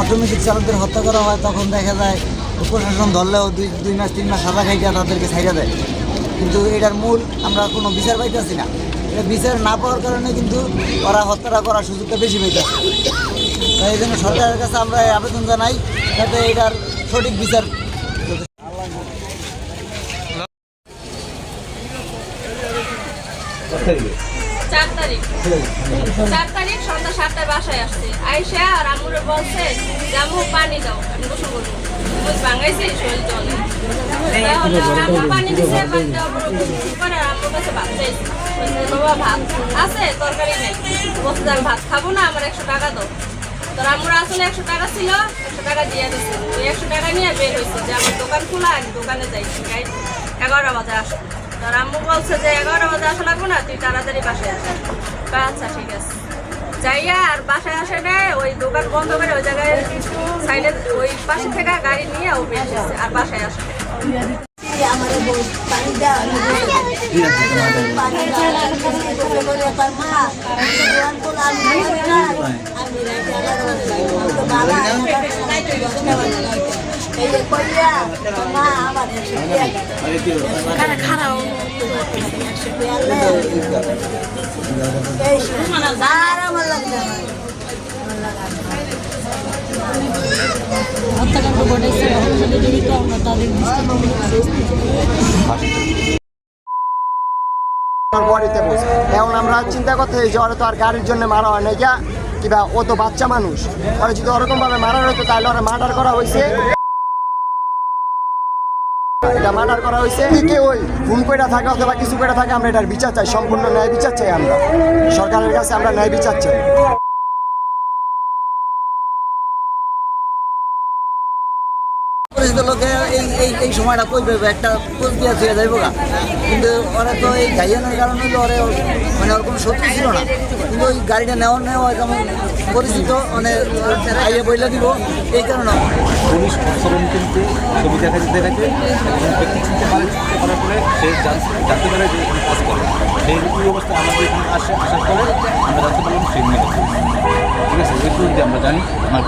Automatic চালকদের হত্যা করা হয়, তখন দেখা যায় প্রশাসন ধরলেও দুই দুই মাস, তিন মাস সাজা খাইটা তাদেরকে ছাইড়া দেয়। কিন্তু এটার মূল আমরা কোনো বিচার পাইতেছি না। এটা বিচার না পাওয়ার কারণে কিন্তু ওরা হত্যাটা করার সুযোগটা বেশি পাইতেছে। তাই এই জন্য সরকারের কাছে আমরা আবেদন জানাই, যাতে এটার সঠিক বিচার চার তারিখ। চার তারিখ সন্ধ্যা সাতটায় বাসায় আসছে। আইসা আর আমুরে বলছে যে আম্মু পানি দাও আমি গোসল করব। ভাঙাইছে শরীর জলে তাহলে পানি দিছে পানি দেওয়ার পরে গোসল করে আর আম্মুর কাছে ভাত চাইছে। বাবা ভাত আছে তরকারি নেই। বলছে আমি ভাত খাব না আমার একশো টাকা দাও। তোর আম্মুর আসলে একশো টাকা ছিল একশো টাকা দিয়ে দিচ্ছে ওই একশো টাকা নিয়ে বের হয়েছে যে আমার দোকান খোলা আমি দোকানে যাই গাই এগারোটা বাজে আসো তোর আম্মু বলছে যে এগারোটা বাজে আসা লাগবো না, তুই তাড়াতাড়ি বাসায় আসে আচ্ছা ঠিক আছে। যাইয়া আর বাসায় আসে না, ওই দোকান বন্ধ করে ওই জায়গায় সাইডে, ওই পাশে থেকে গাড়ি নিয়ে ও বের হয়েছে আর বাসায় আসে আমি আমার এখন আমরা চিন্তা করতে যে ওরা তো আর গাড়ির জন্য মারা হয় না কিবা ও তো বাচ্চা মানুষ ওরা যদি ওরকম ভাবে মারা হইতো তাহলে ওরা মার্ডার করা হয়েছে। এটা মার্ডার করা হয়েছে কে ওই খুন করে থাকে অথবা কিছু করে থাকে আমরা এটার বিচার চাই, সম্পূর্ণ ন্যায় বিচার চাই আমরা। সরকারের কাছে আমরা ন্যায় বিচার চাই পরিচিত লোকে এই সময়টা কই পাবে একটা কোচ দিয়া দিয়ে যাইব গা। কিন্তু ওরা তো এই গাইয়ানোর কারণে তো ওরে মানে ওর কোনো শত্রু ছিল না। কিন্তু ওই গাড়িটা নেওয়ার নেওয়া যেমন পরিচিত মানে আইয়া বইলা দিব। এই কারণে পুলিশ অবসরণ কিন্তু ছবি দেখা যেতে সে জানতে পারে যে করে। সেই আমাদের এখানে আসে, আসার পরে আমরা জানতে পারলাম সে নিহত। ঠিক আছে? আমরা জানি। আমার